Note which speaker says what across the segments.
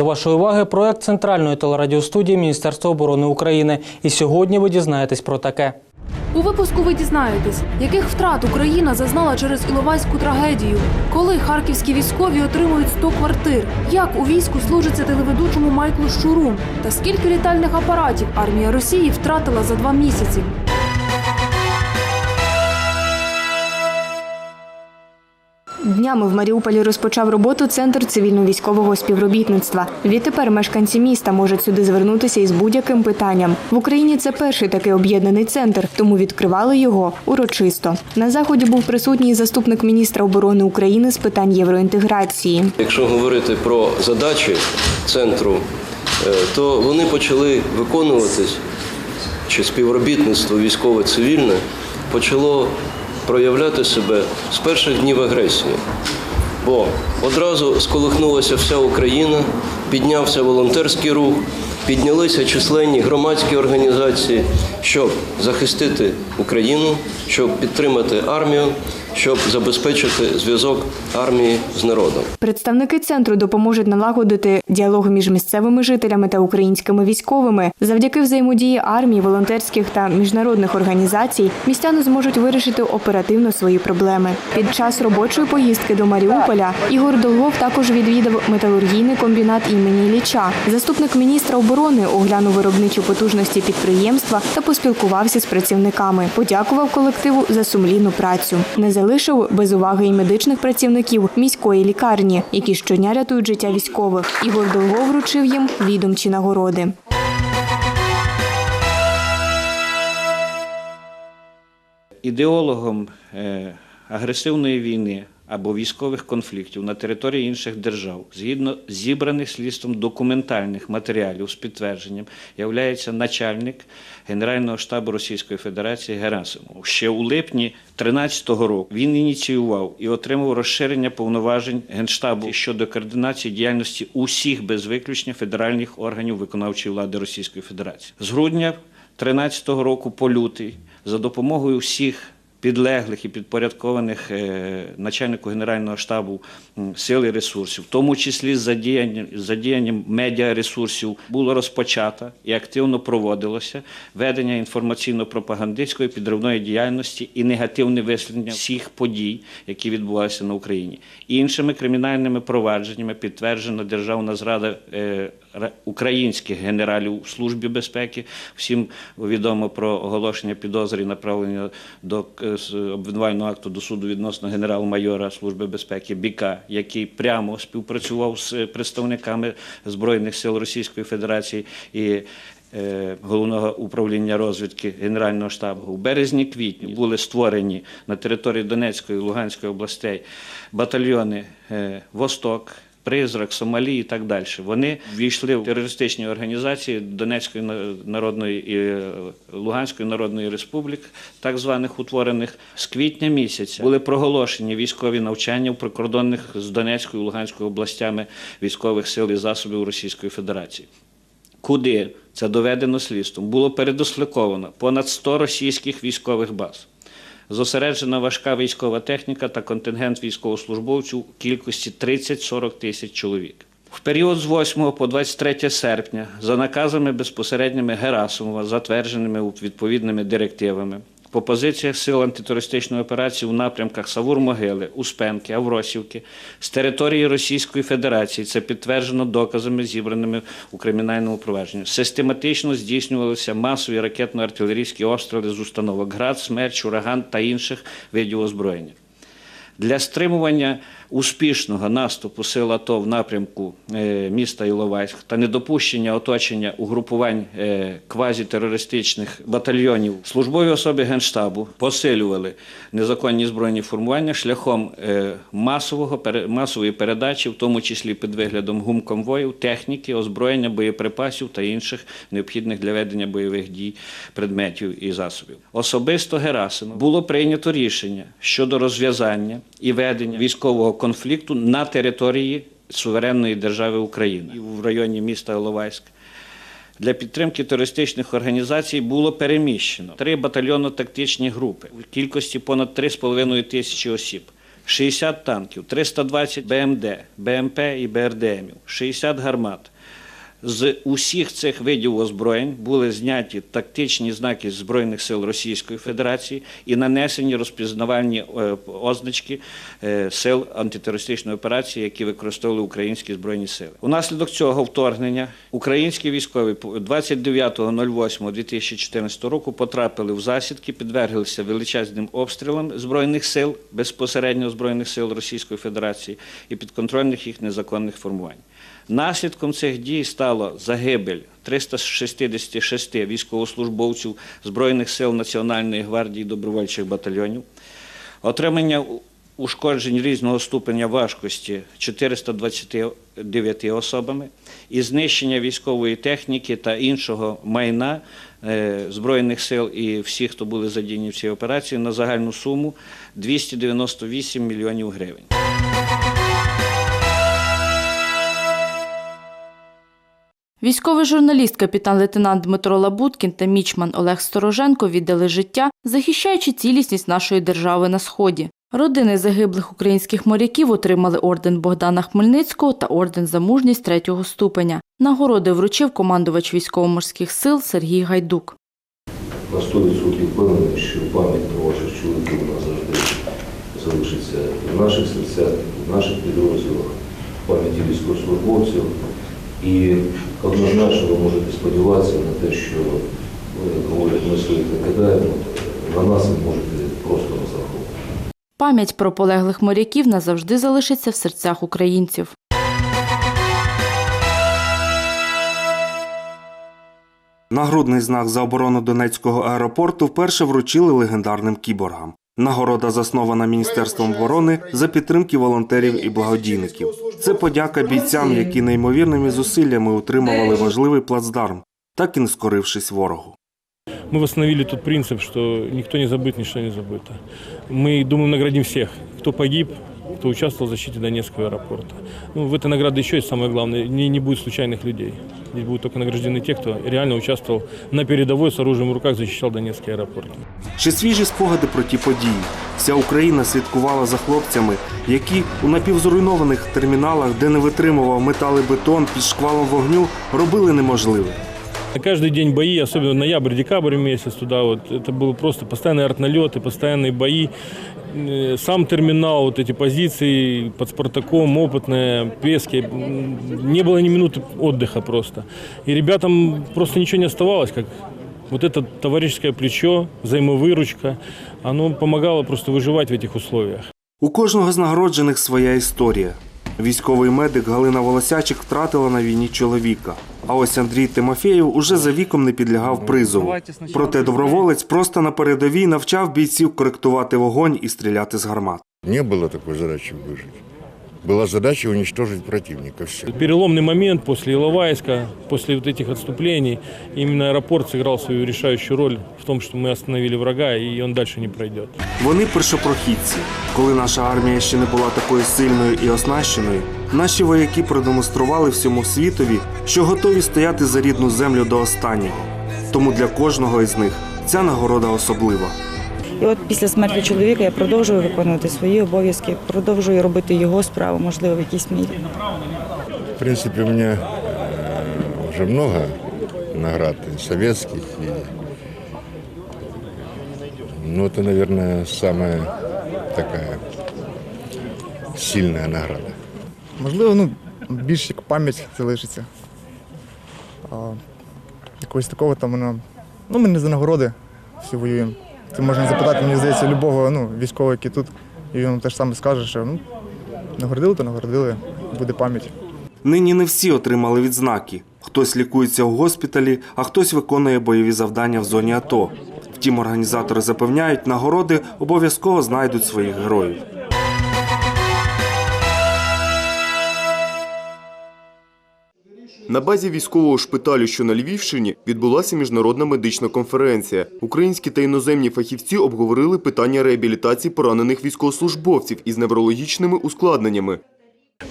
Speaker 1: До вашої уваги проект центральної телерадіостудії Міністерства оборони України. І сьогодні ви дізнаєтесь про таке.
Speaker 2: У випуску ви дізнаєтесь, яких втрат Україна зазнала через Іловайську трагедію, коли харківські військові отримують 100 квартир, як у війську служиться телеведучому Майклу Щуру, та скільки літальних апаратів армія Росії втратила за два місяці. Днями в Маріуполі розпочав роботу центр цивільно-військового співробітництва. Відтепер мешканці міста можуть сюди звернутися із будь-яким питанням. В Україні це перший такий об'єднаний центр, тому відкривали його урочисто. На заході був присутній заступник міністра оборони України з питань євроінтеграції.
Speaker 3: Якщо говорити про задачі центру, е, то вони почали виконуватись, чи співробітництво військово-цивільне почало проявляти себе з перших днів агресії. Бо одразу сколихнулася вся Україна, піднявся волонтерський рух, піднялися численні громадські організації, щоб захистити Україну, щоб підтримати армію, щоб забезпечити зв'язок армії з народом.
Speaker 2: Представники центру допоможуть налагодити діалог між місцевими жителями та українськими військовими. Завдяки взаємодії армії, волонтерських та міжнародних організацій містяни зможуть вирішити оперативно свої проблеми. Під час робочої поїздки до Маріуполя Ігор Долгов також відвідав металургійний комбінат імені Ілліча. Заступник міністра оборони оглянув виробничі потужності підприємства та поспілкувався з працівниками. Подякував колективу за сумлінну працю. Залишив без уваги і медичних працівників міської лікарні, які щодня рятують життя військових. Ігор Довго вручив їм відомчі нагороди.
Speaker 4: ідеологом е, агресивної війни або військових конфліктів на території інших держав, згідно зібраних слідством документальних матеріалів з підтвердженням, являється начальник Генерального штабу Російської Федерації Герасимов. Ще у липні 2013 року він ініціював і отримав розширення повноважень Генштабу щодо координації діяльності усіх без виключення федеральних органів виконавчої влади Російської Федерації. З грудня 2013 року по лютий за допомогою всіх підлеглих і підпорядкованих е, начальнику Генерального штабу м, сил і ресурсів, в тому числі з задіянням, задіянням медіаресурсів, було розпочато і активно проводилося ведення інформаційно-пропагандистської підривної діяльності і негативне висвітлення всіх подій, які відбувалися на Україні. Іншими кримінальними провадженнями підтверджена державна зрада е, українських генералів Службі безпеки. Всім відомо про оголошення підозри і направлення до е, обвинувального акту до суду відносно генерал-майора Служби безпеки Біка, який прямо співпрацював з представниками Збройних сил Російської Федерації і е, Головного управління розвідки Генерального штабу у березні-квітні були створені на території Донецької і Луганської областей батальйони е, Восток. Призрак, Сомалі і так далі. Вони ввійшли в терористичні організації Донецької народної і е, Луганської народної республік, так званих утворених з квітня місяця були проголошені військові навчання в прикордонних з Донецькою і Луганською областями військових сил і засобів Російської Федерації. Куди це доведено слідством? Було передосліковано понад 100 російських військових баз. Зосереджена важка військова техніка та контингент військовослужбовців у кількості 30-40 тисяч чоловік. В період з 8 по 23 серпня за наказами безпосередніми Герасимова, затвердженими відповідними директивами, по позиціях сил антитерористичної операції у напрямках Савур-Могили, Успенки, Авросівки з території Російської Федерації, це підтверджено доказами, зібраними у кримінальному провадженні. Систематично здійснювалися масові ракетно-артилерійські обстріли з установок ГРАД, Смерч, Ураган та інших видів озброєння. Для стримування успішного наступу сил АТО в напрямку е, міста Іловайськ та недопущення оточення угрупувань е, квазітерористичних батальйонів службові особи Генштабу посилювали незаконні збройні формування шляхом е, масового масової передачі, в тому числі під виглядом гумконвоїв, техніки, озброєння, боєприпасів та інших необхідних для ведення бойових дій предметів і засобів. Особисто Герасимов було прийнято рішення щодо розв'язання і ведення військового конфлікту на території суверенної держави України в районі міста Іловайськ. Для підтримки терористичних організацій було переміщено три батальйонно-тактичні групи в кількості понад 3,5 тисячі осіб. 60 танків, 320 БМД, БМП і БРДМів, 60 гармат. З усіх цих видів озброєнь були зняті тактичні знаки Збройних сил Російської Федерації і нанесені розпізнавальні е, позначки е, сил антитерористичної операції, які використовували українські збройні сили. Унаслідок цього вторгнення українські військові 29.08.2014 року потрапили в засідки, підверглися величезним обстрілам збройних сил безпосередньо збройних сил Російської Федерації і підконтрольних їх незаконних формувань. Наслідком цих дій стало загибель 366 військовослужбовців Збройних сил Національної гвардії добровольчих батальйонів, отримання ушкоджень різного ступеня важкості 429 особами і знищення військової техніки та іншого майна е, Збройних сил і всіх, хто були задіяні в цій операції, на загальну суму 298 мільйонів гривень.
Speaker 5: Військовий журналіст, капітан-лейтенант Дмитро Лабуткін та мічман Олег Стороженко віддали життя, захищаючи цілісність нашої держави на сході. Родини загиблих українських моряків отримали орден Богдана Хмельницького та орден за мужність третього ступеня. Нагороди вручив командувач військово-морських сил Сергій Гайдук.
Speaker 6: на 100% впевнений, що пам'ять про ваших чоловіків у нас завжди залишиться в наших серцях, в наших підрозділах, пам'яті військовослужбовців. І однозначно ви можете сподіватися на те, що ви говорять, ми своїх не кидаємо, на нас ви можете просто розраховувати.
Speaker 5: Пам'ять про полеглих моряків назавжди залишиться в серцях українців.
Speaker 7: Нагрудний знак за оборону Донецького аеропорту вперше вручили легендарним кіборгам. Нагорода заснована Міністерством оборони за підтримки волонтерів і благодійників. Це подяка бійцям, які неймовірними зусиллями утримували важливий плацдарм, так і не скорившись ворогу.
Speaker 8: Мы восстановили тот принцип, что никто не забыт, ничто не забыто. Мы, думаем, наградим всех, кто погиб, кто участвовал в защите Донецкого аэропорта. Ну, в этой награде еще есть самое главное, не, не будет случайных людей. Здесь будут только награждены те, кто реально участвовал на передовой с оружием в руках, защищал Донецкий аэропорт.
Speaker 7: Ще свіжі спогади про ті події. Вся Україна слідкувала за хлопцями, які у напівзруйнованих терміналах, де не витримував метал і бетон під шквалом вогню, робили неможливе.
Speaker 8: Каждый день бои, особенно ноябрь-декабрь месяц туда, вот, это было просто постоянные артналеты, постоянные бои. Э, Сам терминал, вот эти позиции под Спартаком, опытные, Пески, м, не было ни минуты отдыха просто. И ребятам просто ничего не оставалось, как вот это товарищеское плечо, взаимовыручка, оно помогало просто выживать в этих условиях.
Speaker 7: У кожного з нагороджених своя історія. Військовий медик Галина Волосячик втратила на війні чоловіка. А ось Андрій Тимофєєв уже за віком не підлягав призову. Проте доброволець просто на передовій навчав бійців коректувати вогонь і стріляти з гармат.
Speaker 9: Не було такої задачі выжить. Была задача уничтожить противника. Все.
Speaker 8: Переломный момент после Иловайска, после вот этих отступлений, именно аэропорт сыграл свою решающую роль в том, что мы остановили врага, и он дальше не пройдет.
Speaker 7: Вони першопрохідці. Коли наша армія ще не була такою сильною і оснащеною, наші вояки продемонстрували всьому світові, що готові стояти за рідну землю до останнього. Тому для кожного із них ця нагорода особлива.
Speaker 10: І от після смерті чоловіка я продовжую виконувати свої обов'язки, продовжую робити його справу, можливо, в якійсь мірі.
Speaker 9: В принципе, у меня э, уже много наград и советских. И, ну, это, наверное, самая такая сильная награда.
Speaker 11: Можливо, ну, більш як пам'ять залишиться. А, якогось такого там воно. Ну, ми не за нагороди всі воюємо. Це можна запитати, мені здається, любого ну, військового, який тут, і він теж саме скаже, що ну, нагородили, то нагородили, буде пам'ять.
Speaker 7: Нині не всі отримали відзнаки. Хтось лікується у госпіталі, а хтось виконує бойові завдання в зоні АТО. Втім, організатори запевняють, нагороди обов'язково знайдуть своїх героїв.
Speaker 12: На базі військового шпиталю, що на Львівщині, відбулася міжнародна медична конференція. Українські та іноземні фахівці обговорили питання реабілітації поранених військовослужбовців із неврологічними ускладненнями.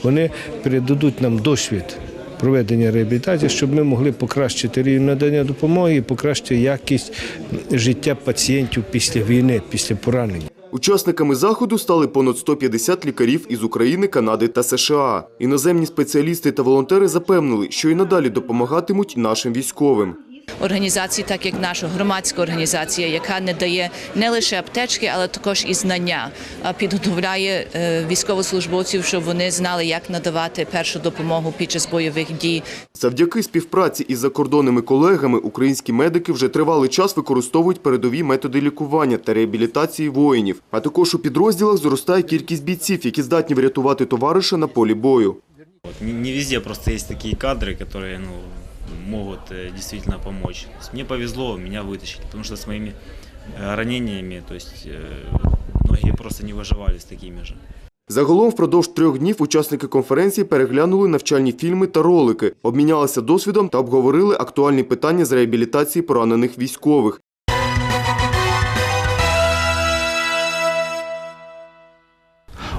Speaker 13: Вони передадуть нам досвід проведення реабілітації, щоб ми могли покращити рівень надання допомоги і покращити якість життя пацієнтів після війни, після поранення.
Speaker 12: Учасниками заходу стали понад 150 лікарів із України, Канади та США. Іноземні спеціалісти та волонтери запевнили, що і надалі допомагатимуть нашим військовим.
Speaker 14: Організації, так як наша громадська організація, яка не дає не лише аптечки, але також і знання, а підготовляє е, військовослужбовців, щоб вони знали, як надавати першу допомогу під час бойових дій.
Speaker 12: Завдяки співпраці із закордонними колегами українські медики вже тривалий час використовують передові методи лікування та реабілітації воїнів. А також у підрозділах зростає кількість бійців, які здатні врятувати товариша на полі бою.
Speaker 15: Не, не везде просто есть такие кадры, которые ну, могут э, действительно помочь. То есть мне повезло, меня вытащили, потому что с моими э, ранениями, то есть э, многие просто не выживали с такими же.
Speaker 12: Загалом впродовж трьох днів учасники конференції переглянули навчальні фільми та ролики, обмінялися досвідом та обговорили актуальні питання з реабілітації поранених військових.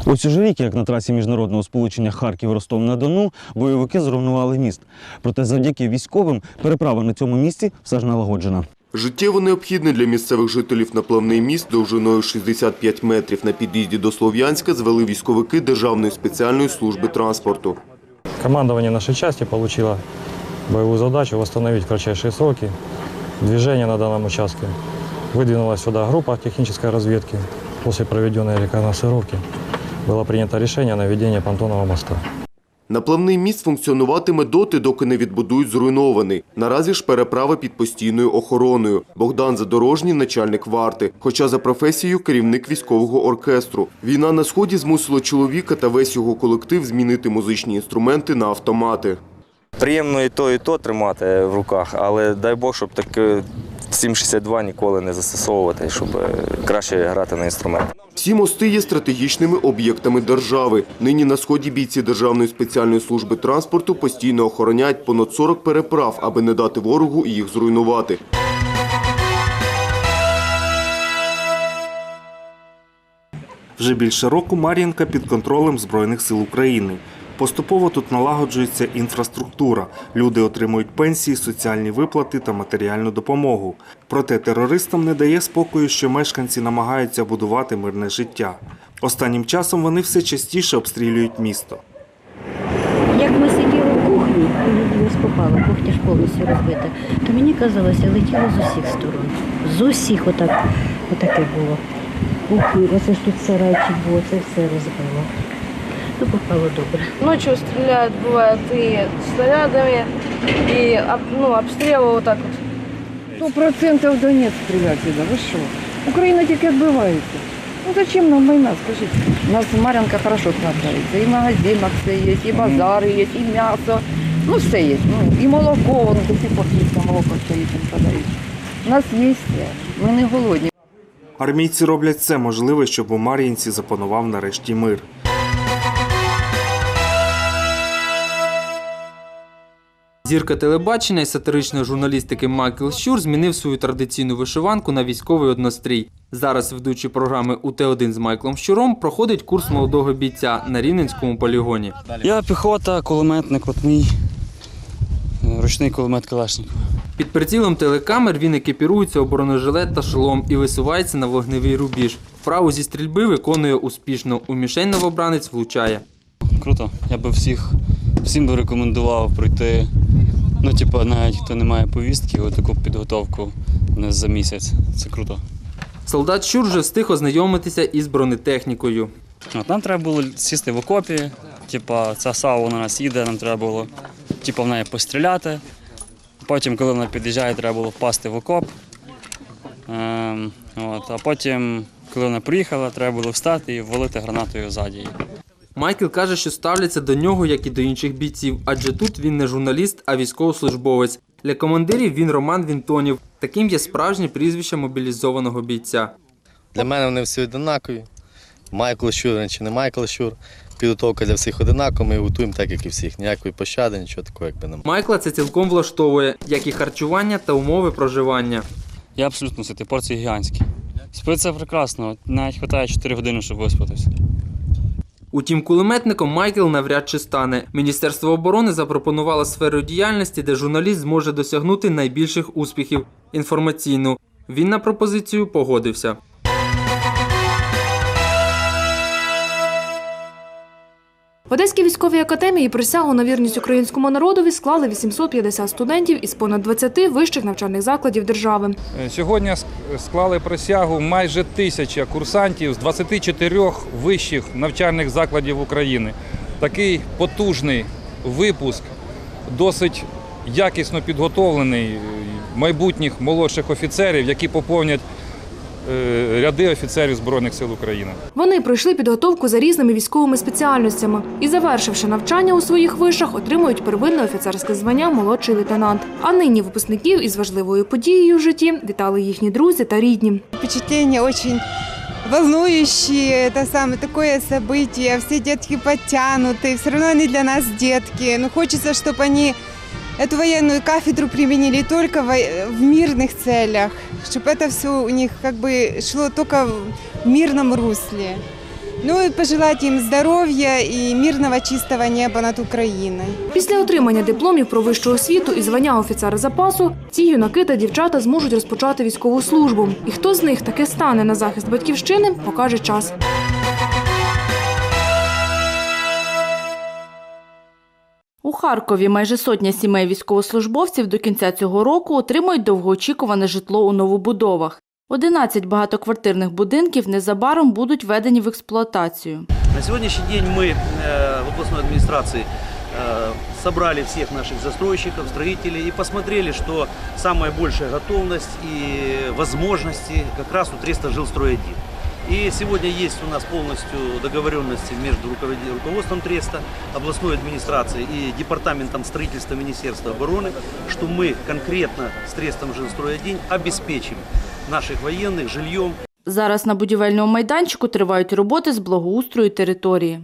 Speaker 16: Ось уже рік, як на трасі міжнародного сполучення Харків-Ростов-на-Дону, бойовики зруйнували міст. Проте завдяки військовим переправа на цьому місці все ж налагоджена.
Speaker 12: Життєво необхідний для місцевих жителів наплавний міст довжиною 65 метрів на під'їзді до Слов'янська звели військовики Державної спеціальної служби транспорту.
Speaker 17: Командование нашей части получило боевую задачу восстановить в кратчайшие сроки движение на данном участке. Выдвинулась сюда группа технической разведки. После проведенной рекогносцировки было принято решение о наведении понтонного моста.
Speaker 12: Наплавний міст функціонуватиме доти, доки не відбудують зруйнований. Наразі ж переправа під постійною охороною. Богдан Задорожній – начальник варти, хоча за професією керівник військового оркестру. Війна на сході змусила чоловіка та весь його колектив змінити музичні інструменти на автомати.
Speaker 18: Приємно і то, і то тримати в руках, але дай Бог, щоб таке 762 ніколи не застосовувати, щоб е, краще грати на інструмент.
Speaker 12: Всі мости є стратегічними об'єктами держави. Нині на сході бійці Державної спеціальної служби транспорту постійно охороняють понад 40 переправ, аби не дати ворогу їх зруйнувати.
Speaker 7: Вже більше року Мар'їнка під контролем Збройних сил України. Поступово тут налагоджується інфраструктура. Люди отримують пенсії, соціальні виплати та матеріальну допомогу. Проте терористам не дає спокою, що мешканці намагаються будувати мирне життя. Останнім часом вони все частіше обстрілюють місто.
Speaker 19: Як ми сиділи в кухні, коли ось попала, кухня ж повністю розбита, то мені казалося, летіло з усіх сторон. З усіх отак, отаке було. Ух, оце ж тут сарайчик був, це все розбило. Ну, попало добре.
Speaker 20: Ночью стреляют, бывает, и снарядами, и об- ну, обстрелы вот так вот.
Speaker 21: Сто процентов Донецк стрілять сюди. Ви що? Україна тільки відбивається. Ну зачем нам війна, скажіть? У нас Мар'янка хорошо снабжається. І в магазинах все є, і базари є, і м'ясо. Ну все є. Ну, і молоко, воно до сих пор київське молоко стоїть, продають. У нас є все. Ми не голодні.
Speaker 7: Армійці роблять все можливе, щоб у Мар'їнці запанував нарешті мир.
Speaker 22: Зірка телебачення і сатиричної журналістики Майкл Щур змінив свою традиційну вишиванку на військовий однострій. Зараз ведучий програми УТ-1 з Майклом Щуром проходить курс молодого бійця на Рівненському полігоні.
Speaker 23: Я піхота, кулеметник, от мій е, ручний кулемет Калашникова.
Speaker 22: Під прицілом телекамер він екіпірується у бронежилет та шолом і висувається на вогневий рубіж. Вправу зі стрільби виконує успішно. У мішень новобранець влучає.
Speaker 23: Круто. Я би всіх, всім би рекомендував пройти. Ну, типу, навіть хто не має повістки, таку підготовку не за місяць. Це круто.
Speaker 22: Солдат Щур вже встиг ознайомитися із бронетехнікою.
Speaker 23: От нам треба було сісти в окопі, типа ця САУ на нас їде, нам треба було типу, в неї постріляти. Потім, коли вона під'їжджає, треба було впасти в окоп. Ем, от, а потім, коли вона приїхала, треба було встати і ввалити гранатою ззаді.
Speaker 22: Майкл каже, що ставляться до нього, як і до інших бійців, адже тут він не журналіст, а військовослужбовець. Для командирів він Роман Вінтонів. Таким є справжнє прізвище мобілізованого бійця.
Speaker 24: Для мене вони всі однакові. Майкл Щур чи не Майкл Щур. Підготовка для всіх одинакова, ми готуємо так, як і всіх. Ніякої пощади, нічого такого, якби немає.
Speaker 22: Майкла це цілком влаштовує, як і харчування та умови проживання.
Speaker 23: Я абсолютно ситий, порції гігантські. Спиться прекрасно, навіть вистачає 4 години, щоб виспатися.
Speaker 22: Утім, кулеметником Майкл навряд чи стане. Міністерство оборони запропонувало сферу діяльності, де журналіст зможе досягнути найбільших успіхів інформаційну. Він на пропозицію погодився.
Speaker 25: В Одеській військовій академії присягу на вірність українському народові склали 850 студентів із понад 20 вищих навчальних закладів держави.
Speaker 26: Сьогодні склали присягу майже тисяча курсантів з 24 вищих навчальних закладів України. Такий потужний випуск, досить якісно підготовлений е, майбутніх молодших офіцерів, які поповнять е, ряди офіцерів Збройних сил України.
Speaker 25: Вони пройшли підготовку за різними військовими спеціальностями і, завершивши навчання у своїх вишах, отримують первинне офіцерське звання молодший лейтенант. А нині випускників із важливою подією в житті вітали їхні друзі та рідні.
Speaker 27: Впечатление очень волнующие, это самое такое событие, все детки подтянуты, все равно они для нас детки, но хочется, чтобы они эту военную кафедру применили только во- в мирных целях, чтобы это все у них как бы шло только в мирном русле. Ну и пожелать им здоровья и мирного чистого неба над Украиной.
Speaker 25: Після отримання дипломів про вищу освіту і звання офіцера запасу ці юнаки та дівчата зможуть розпочати військову службу. І хто з них таки стане на захист батьківщини, покаже час.
Speaker 5: Харкові майже сотня сімей військовослужбовців до кінця цього року отримують довгоочікуване житло у новобудовах. 11 багатоквартирних будинків незабаром будуть введені в експлуатацію.
Speaker 28: На сегодняшний день мы э, в областной администрации э, собрали всех наших застройщиков, строителей и посмотрели, что самая большая готовность и возможности как раз у Треста Жилстрой 1. И сегодня есть у нас полностью договоренности между руководи- руководством Треста, областной администрацией и департаментом строительства Министерства обороны, что мы конкретно с Трестом Жилстрой 1 обеспечим наших военных жильем,
Speaker 5: Зараз на будівельному майданчику тривають роботи з благоустрою території.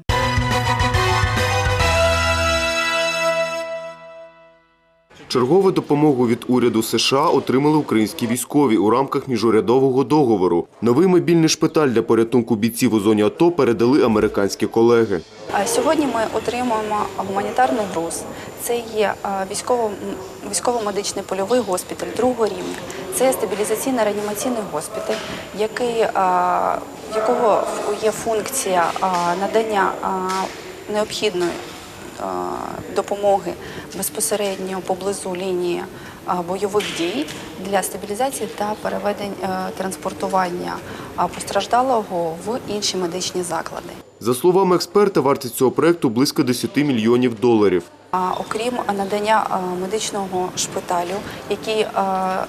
Speaker 12: Чергову допомогу від уряду США отримали українські військові у рамках міжурядового договору. Новий мобільний шпиталь для порятунку бійців у зоні АТО передали американські колеги.
Speaker 29: Сьогодні ми отримуємо гуманітарний груз. Це є військово-військово-медичний польовий госпіталь другого рівня. Це стабілізаційно-реанімаційний госпіталь, який, якого є функція надання необхідної допомоги безпосередньо поблизу лінії бойових дій для стабілізації та переведень е, транспортування постраждалого в інші медичні заклади.
Speaker 12: За словами експерта, вартість цього проекту близько 10 мільйонів доларів.
Speaker 29: Окрім надання медичного шпиталю, який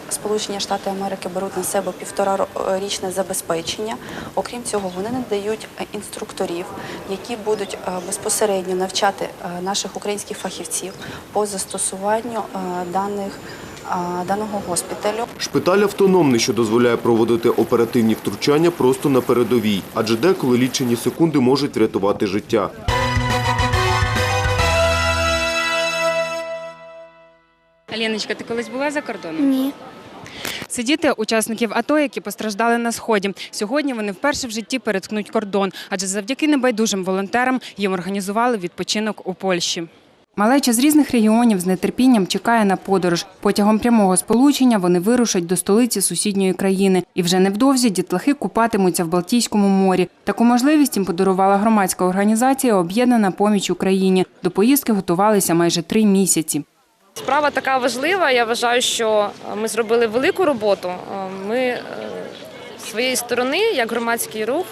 Speaker 29: Сполучені Штати Америки беруть на себе півторарічне забезпечення, окрім цього, вони надають е, інструкторів, які будуть е, безпосередньо навчати е, наших українських фахівців по застосуванню даних даного госпіталю.
Speaker 12: Шпиталь автономний, що дозволяє проводити оперативні втручання просто на передовій, адже деколи лічені секунди можуть врятувати життя.
Speaker 30: Аліночка, ти колись була за кордоном? Ні. Це діти учасників АТО, які постраждали на сході. Сьогодні вони вперше в житті переткнуть кордон, адже завдяки небайдужим волонтерам їм організували відпочинок у Польщі. Малеча з різних регіонів з нетерпінням чекає на подорож. Потягом прямого сполучення вони вирушать до столиці сусідньої країни. І вже невдовзі дітлахи купатимуться в Балтійському морі. Таку можливість їм подарувала громадська організація Об'єднана поміч Україні. До поїздки готувалися майже три місяці.
Speaker 31: Справа така важлива. Я вважаю, що е, ми зробили велику роботу. Е, Ми е, з своєї сторони, як громадський рух,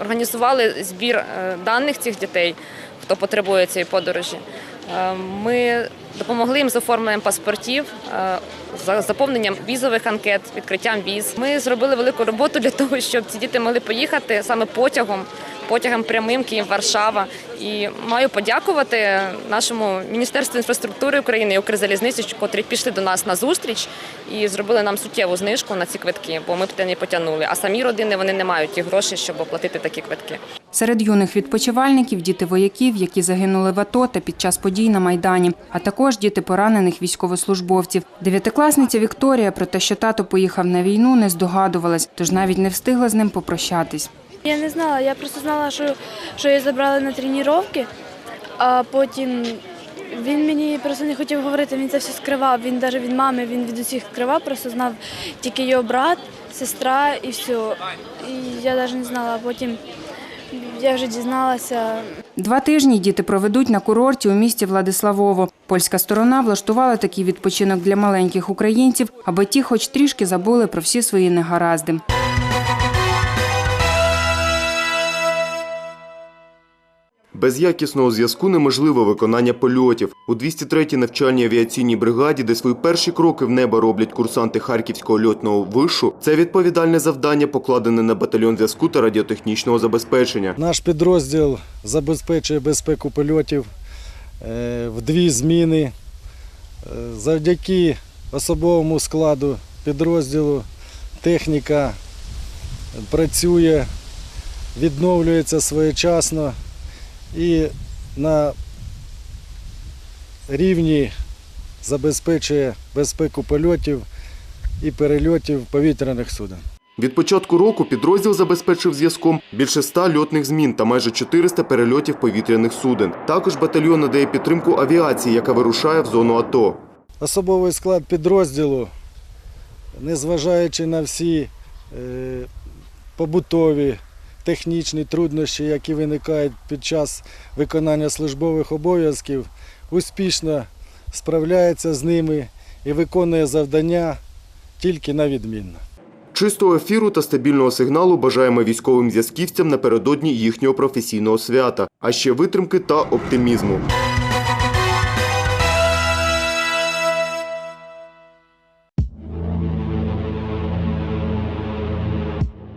Speaker 31: організували збір даних цих дітей, хто потребує цієї подорожі. Ми допомогли їм з оформленням паспортів, за- заповненням візових анкет, відкриттям віз. Ми зробили велику роботу для того, щоб ці діти могли поїхати саме потягом, потягом прямим Київ-Варшава. І маю подякувати нашому Міністерству інфраструктури України і Укрзалізниці, котрі пішли до нас на зустріч і зробили нам суттєву знижку на ці квитки, бо ми б те не потягнули. А самі родини вони не мають ті гроші, щоб оплатити такі квитки.
Speaker 30: Серед юних відпочивальників діти вояків, які загинули в АТО та під час подій на Майдані, а також діти поранених військовослужбовців. Дев'ятикласниця Вікторія про те, що тато поїхав на війну, не здогадувалась, тож навіть не встигла з ним попрощатись.
Speaker 32: Я не знала, я просто знала, що, що її забрали на тренування, а потім він мені просто не хотів говорити, він це все скривав. Він навіть від мами, він від усіх скривав, просто знав тільки його брат, сестра і все. І я навіть не знала. А потім я вже дізналася.
Speaker 30: Два тижні діти проведуть на курорті у місті Владиславово. Польська сторона влаштувала такий відпочинок для маленьких українців, аби ті хоч трішки забули про всі свої негаразди.
Speaker 12: Без якісного зв'язку неможливе виконання польотів. У 203-й навчальній авіаційній бригаді, де свої перші кроки в небо роблять курсанти Харківського льотного вишу, це відповідальне завдання покладене на батальйон зв'язку та радіотехнічного забезпечення.
Speaker 33: Наш підрозділ забезпечує безпеку польотів е, в дві зміни. Е, Завдяки особовому складу підрозділу техніка працює, відновлюється своєчасно і на рівні забезпечує безпеку польотів і перельотів повітряних суден.
Speaker 12: Від початку року підрозділ забезпечив зв'язком більше 100 льотних змін та майже 400 перельотів повітряних суден. Також батальйон надає підтримку авіації, яка вирушає в зону АТО.
Speaker 33: Особовий склад підрозділу, незважаючи на всі е, побутові, технічні труднощі, які виникають під час виконання службових обов'язків, успішно справляється з ними і виконує завдання тільки на відмінно.
Speaker 12: Чистого ефіру та стабільного сигналу бажаємо військовим зв'язківцям напередодні їхнього професійного свята, а ще витримки та оптимізму.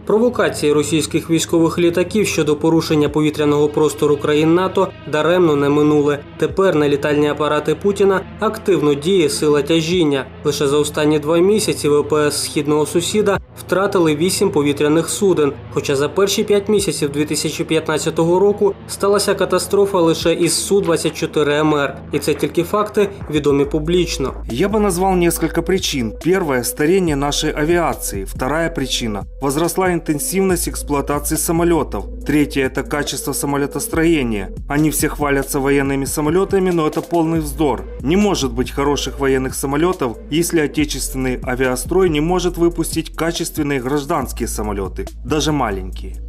Speaker 34: Провокації російських військових літаків щодо порушення повітряного простору країн НАТО даремно не минули. Тепер на літальні апарати Путіна активно діє сила тяжіння. Лише за останні два місяці ВПС східного сусіда втратили вісім повітряних суден. Хоча за перші п'ять місяців 2015 року сталася катастрофа лише із су 24 МР, і це тільки факти відомі публічно.
Speaker 7: Я бы назвал несколько причин. Первая – старение нашей авиации. Вторая причина – возросла интенсивность эксплуатации самолетов. Третья – это качество самолетостроения. Они все хвалятся военными самолетами, но это полный вздор. Не может быть хороших военных самолетов, если отечественный авиастрой не может выпустить качественные гражданские самолеты, даже маленькие.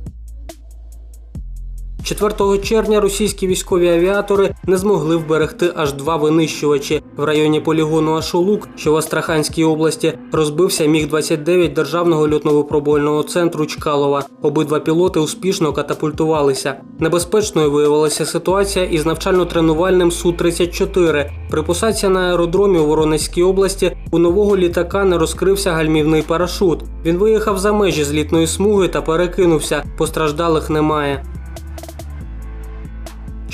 Speaker 34: 4 червня російські військові авіатори не змогли вберегти аж два винищувачі. В районі полігону Ашолук, що в Астраханській області, розбився Міг-29 державного льотно-випробувального центру Чкалова. Обидва пілоти успішно катапультувалися. Небезпечною виявилася ситуація із навчально-тренувальним Су-34. При посадці на аеродромі у Воронезькій області у нового літака не розкрився гальмівний парашут. Він виїхав за межі злітної смуги та перекинувся. Постраждалих немає.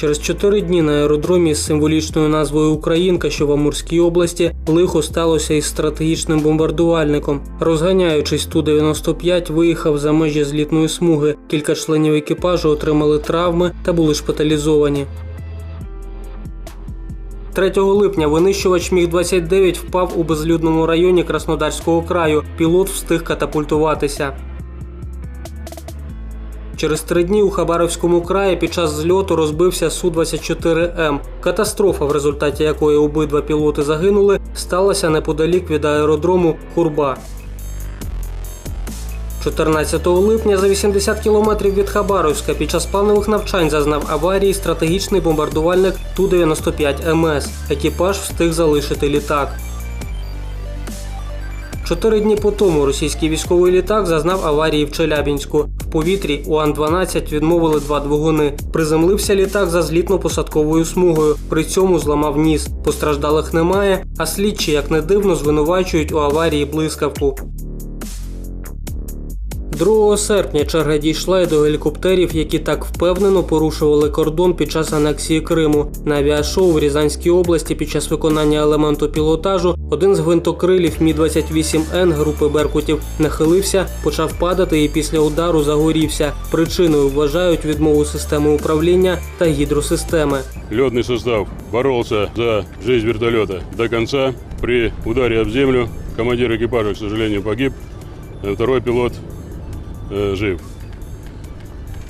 Speaker 34: Через чотири дні на аеродромі з символічною назвою Українка, що в Амурській області, лихо сталося із стратегічним бомбардувальником. Розганяючись Ту-95, виїхав за межі злітної смуги. Кілька членів екіпажу отримали травми та були шпиталізовані. 3 липня винищувач Міг-29 впав у безлюдному районі Краснодарського краю. Пілот встиг катапультуватися. Через три дні у Хабаровському краї під час зльоту розбився Су-24М. Катастрофа, в результаті якої обидва пілоти загинули, сталася неподалік від аеродрому Хурба. 14 липня за 80 кілометрів від Хабаровська під час планових навчань зазнав аварії стратегічний бомбардувальник Ту-95 МС. Екіпаж встиг залишити літак. Чотири дні по тому російський військовий літак зазнав аварії в Челябінську. Повітрі у Ан-12 відмовили два двигуни. Приземлився літак за злітно-посадковою смугою. При цьому зламав ніс. Постраждалих немає, а слідчі, як не дивно, звинувачують у аварії блискавку. 2 серпня черга дійшла й до гелікоптерів, які так впевнено порушували кордон під час анексії Криму. На авіашоу в Рязанській області під час виконання елементу пілотажу один з гвинтокрилів Мі-28Н групи Беркутів нахилився, почав падати і після удару загорівся. Причиною вважають відмову системи управління та гідросистеми.
Speaker 35: Летный состав боролся за жизнь вертолета до конца. При ударе об землю командир экипажа, к сожалению, погиб. Э, Второй пилот Э, жив.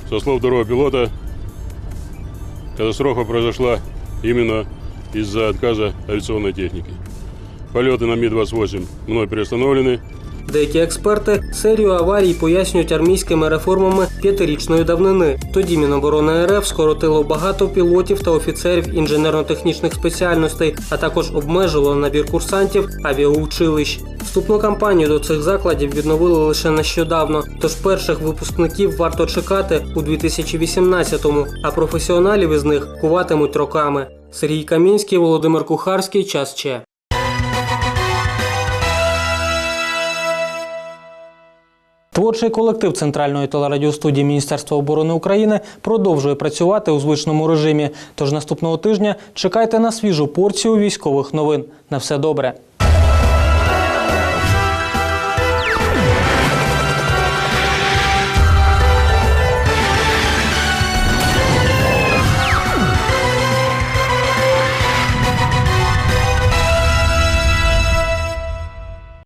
Speaker 35: Со слов второго пилота, катастрофа произошла именно из-за отказа авиационной техники. Полеты на Ми-28 мной приостановлены.
Speaker 34: Деякі експерти серію аварій пояснюють армійськими реформами п'ятирічної давнини. Тоді Міноборони РФ скоротило багато пілотів та офіцерів інженерно-технічних спеціальностей, а також обмежило набір курсантів авіаучилищ. Вступну кампанію до цих закладів відновили лише нещодавно, тож перших випускників варто чекати у 2018-му, а професіоналів із них куватимуть роками. Сергій Камінський, Володимир Кухарський. Час Че. Творчий колектив Центральної телерадіостудії Міністерства оборони України продовжує працювати у звичному режимі. Тож наступного тижня чекайте на свіжу порцію військових новин. На все добре.